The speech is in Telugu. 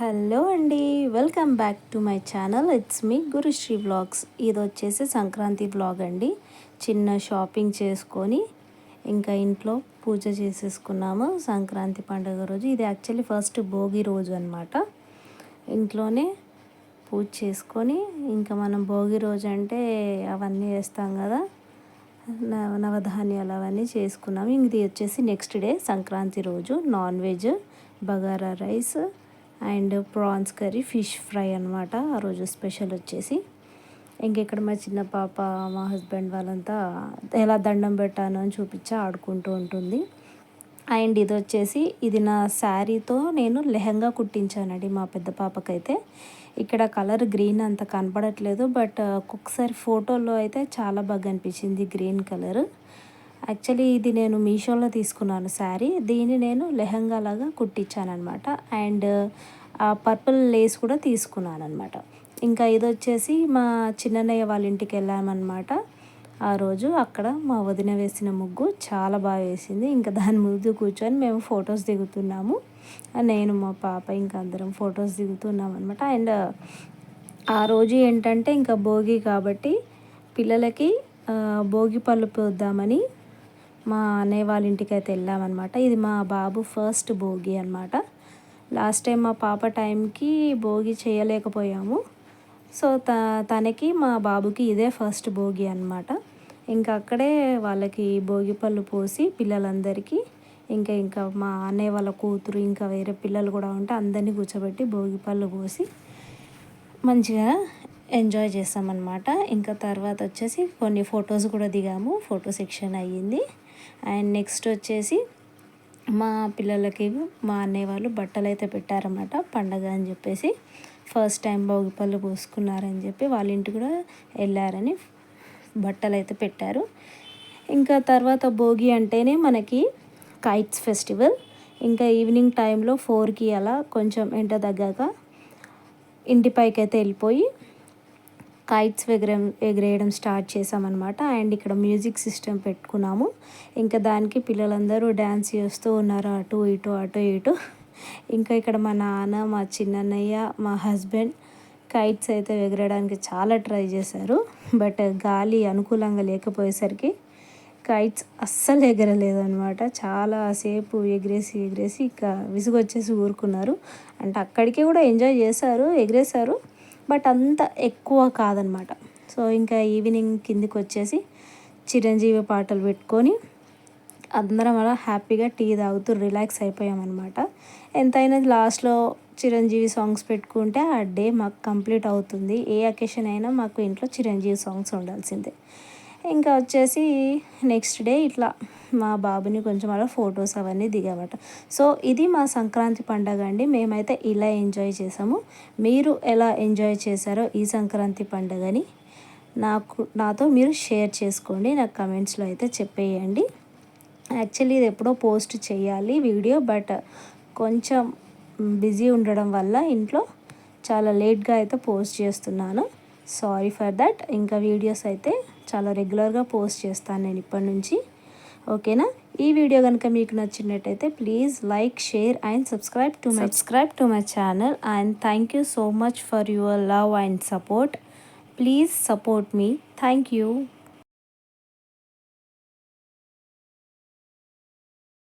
హలో అండి welcome back to my channel. It's me Gurushree blogs. ఇది వచ్చేసి సంక్రాంతి బ్లాగ్ అండి. చిన్న షాపింగ్ చేసుకొని ఇంకా ఇంట్లో పూజ చేసేసుకున్నాము. సంక్రాంతి పండుగ రోజు. ఇది యాక్చువల్లీ ఫస్ట్ భోగి రోజు అనమాట ఇంట్లోనే పూజ చేసుకొని ఇంకా మనం భోగి రోజు అంటే అవన్నీ వేస్తాం కదా. నవ నవధాన్యాలు అవన్నీ చేసుకున్నాము. ఇది వచ్చేసి నెక్స్ట్ డే సంక్రాంతి రోజు. Non veg bagara rice and prawns curry fish fry అనమాట ఆ రోజు స్పెషల్ వచ్చేసి. ఇంకెక్కడ మా చిన్న పాప మా హస్బెండ్ వాళ్ళంతా ఎలా దండం పెట్టాను అని చూపించి ఆడుకుంటూ ఉంటుంది. అండ్ ఇది వచ్చేసి ఇది నా శారీతో నేను లెహంగా కుట్టించానండి మా పెద్ద పాపకైతే. ఇక్కడ కలర్ గ్రీన్ అంత కనపడట్లేదు బట్ ఒక్కొక్కసారి ఫోటోలో అయితే చాలా బాగా అనిపించింది గ్రీన్ కలర్. యాక్చువల్లీ ఇది నేను మీషోలో తీసుకున్నాను శారీ. దీన్ని నేను లెహంగా లాగా కుట్టించాను అనమాట అండ్ ఆ పర్పుల్ లేస్ కూడా తీసుకున్నాను అనమాట ఇంకా ఇది వచ్చేసి మా చిన్నయ్య వాళ్ళ ఇంటికి వెళ్ళామన్నమాట. ఆ రోజు అక్కడ మా వదిన వేసిన ముగ్గు చాలా బాగా వేసింది. ఇంకా దాని ముందు కూర్చొని మేము ఫొటోస్ దిగుతున్నాము. నేను మా పాప ఇంకా అందరం ఫొటోస్ దిగుతున్నాం అనమాట అండ్ ఆ రోజు ఏంటంటే ఇంకా భోగి కాబట్టి పిల్లలకి భోగి పళ్ళు పోద్దామని మా అన్నయ్య వాళ్ళ ఇంటికి అయితే వెళ్ళామన్నమాట. ఇది మా బాబు ఫస్ట్ భోగి అనమాట లాస్ట్ టైం మా పాప టైంకి భోగి చేయలేకపోయాము. సో త తనకి మా బాబుకి ఇదే ఫస్ట్ భోగి అనమాట ఇంకా అక్కడే వాళ్ళకి భోగి పళ్ళు పోసి పిల్లలందరికీ ఇంకా ఇంకా మా అన్నయ్య వాళ్ళ కూతురు ఇంకా వేరే పిల్లలు కూడా ఉంటే అందరినీ కూర్చోబెట్టి భోగి పళ్ళు పోసి మంచిగా ఎంజాయ్ చేస్తామన్నమాట ఇంకా తర్వాత వచ్చేసి కొన్ని ఫొటోస్ కూడా దిగాము. ఫోటో సెక్షన్ అయ్యింది. అండ్ నెక్స్ట్ వచ్చేసి మా పిల్లలకి మా అన్నయ్య వాళ్ళు బట్టలు అయితే పెట్టారన్నమాట పండగ అని చెప్పేసి. ఫస్ట్ టైం భోగి పళ్ళు పోసుకున్నారని చెప్పి వాళ్ళ ఇంటికి కూడా వెళ్ళారని బట్టలు అయితే పెట్టారు. ఇంకా తర్వాత భోగి అంటేనే మనకి కైట్స్ ఫెస్టివల్ ఇంకా ఈవినింగ్ టైంలో ఫోర్కి అలా కొంచెం ఎంట తగ్గాక ఇంటి పైకి అయితే వెళ్ళిపోయి కైట్స్ ఎగరే ఎగరేయడం స్టార్ట్ చేసామన్నమాట అండ్ ఇక్కడ మ్యూజిక్ సిస్టమ్ పెట్టుకున్నాము. ఇంకా దానికి పిల్లలందరూ డ్యాన్స్ చేస్తూ ఉన్నారు. అటు ఇటు అటు ఇటు. ఇంకా ఇక్కడ మా నాన్న మా చిన్నన్నయ్య మా హస్బెండ్ కైట్స్ అయితే ఎగరడానికి చాలా ట్రై చేశారు. బట్ గాలి అనుకూలంగా లేకపోయేసరికి కైట్స్ అస్సలు ఎగరలేదు అనమాట చాలాసేపు ఎగిరేసి ఎగిరేసి ఇక విసుగొచ్చేసి ఊరుకున్నారు. అంటే అక్కడికి కూడా ఎంజాయ్ చేశారు ఎగిరేశారు. బట్ అంత ఎక్కువ కాదనమాట. సో ఇంకా ఈవినింగ్ కిందికి వచ్చేసి చిరంజీవి పాటలు పెట్టుకొని అందరం అలా హ్యాపీగా టీ తాగుతూ రిలాక్స్ అయిపోయామన్నమాట ఎంతైనా లాస్ట్లో చిరంజీవి సాంగ్స్ పెట్టుకుంటే ఆ డే మాకు కంప్లీట్ అవుతుంది. ఏ అకేషన్ అయినా మాకు ఇంట్లో చిరంజీవి సాంగ్స్ ఉండాల్సిందే. ఇంకా వచ్చేసి నెక్స్ట్ డే ఇట్లా మా బాబుని కొంచెం అలా ఫొటోస్ అవన్నీ దిగామట సో ఇది మా సంక్రాంతి పండగ అండి. మేమైతే ఇలా ఎంజాయ్ చేసాము. మీరు ఎలా ఎంజాయ్ చేశారో ఈ సంక్రాంతి పండగని నాకు నాతో మీరు షేర్ చేసుకోండి. నాకు కమెంట్స్లో అయితే చెప్పేయండి. యాక్చువల్లీ ఇది ఎప్పుడో పోస్ట్ చేయాలి వీడియో బట్ కొంచెం బిజీ ఉండడం వల్ల ఇంట్లో చాలా లేట్గా అయితే పోస్ట్ చేస్తున్నాను. సారీ ఫర్ దట్ ఇంకా వీడియోస్ అయితే చాలా రెగ్యులర్గా పోస్ట్ చేస్తాను నేను ఇప్పటి నుంచి. ఓకేనా? ఈ వీడియో కనుక మీకు నచ్చినట్టయితే please like share and subscribe to my subscribe to my channel and thank you so much for your love and support. Please support me. Thank you.